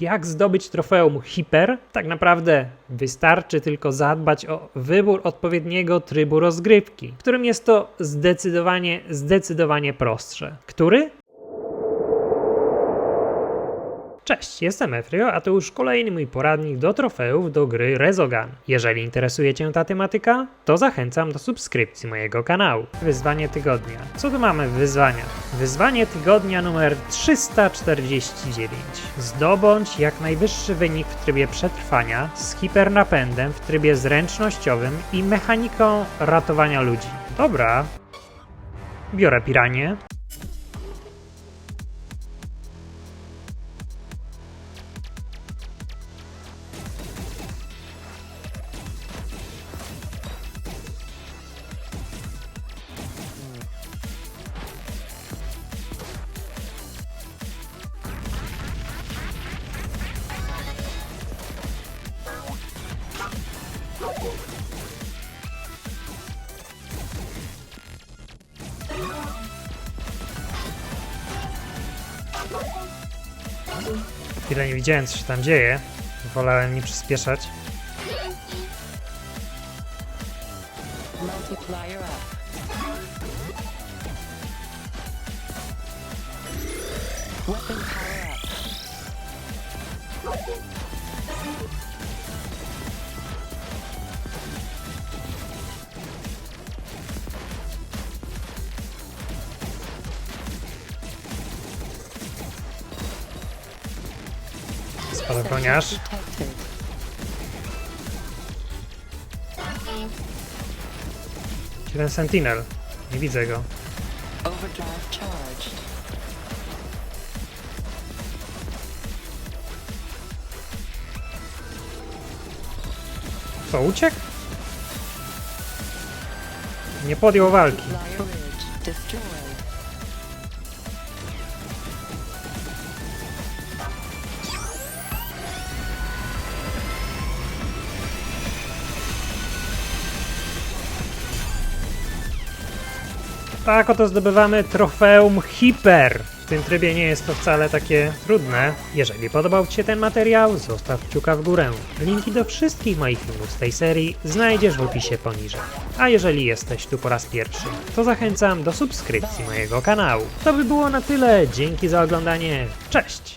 jak zdobyć trofeum Hiper, tak naprawdę wystarczy tylko zadbać o wybór odpowiedniego trybu rozgrywki, którym jest to zdecydowanie, zdecydowanie prostsze. Który? Cześć, jestem Efrio, a to już kolejny mój poradnik do trofeów do gry Rezogun. Jeżeli interesuje Cię ta tematyka, to zachęcam do subskrypcji mojego kanału. Wyzwanie tygodnia. Co tu mamy w wyzwaniach? Wyzwanie tygodnia numer 349. Zdobądź jak najwyższy wynik w trybie przetrwania z hipernapędem w trybie zręcznościowym i mechaniką ratowania ludzi. Dobra. Biorę piranie. Chwilę nie widziałem, co się tam dzieje. Wolałem nie przyspieszać. Weapon power up. Detected. Gdzie ten Sentinel? Nie widzę go. Co, uciekł? Nie podjął walki. Tak oto zdobywamy trofeum Hiper. W tym trybie nie jest to wcale takie trudne. Jeżeli podobał Ci się ten materiał, zostaw kciuka w górę. Linki do wszystkich moich filmów z tej serii znajdziesz w opisie poniżej. A jeżeli jesteś tu po raz pierwszy, to zachęcam do subskrypcji mojego kanału. To by było na tyle. Dzięki za oglądanie. Cześć!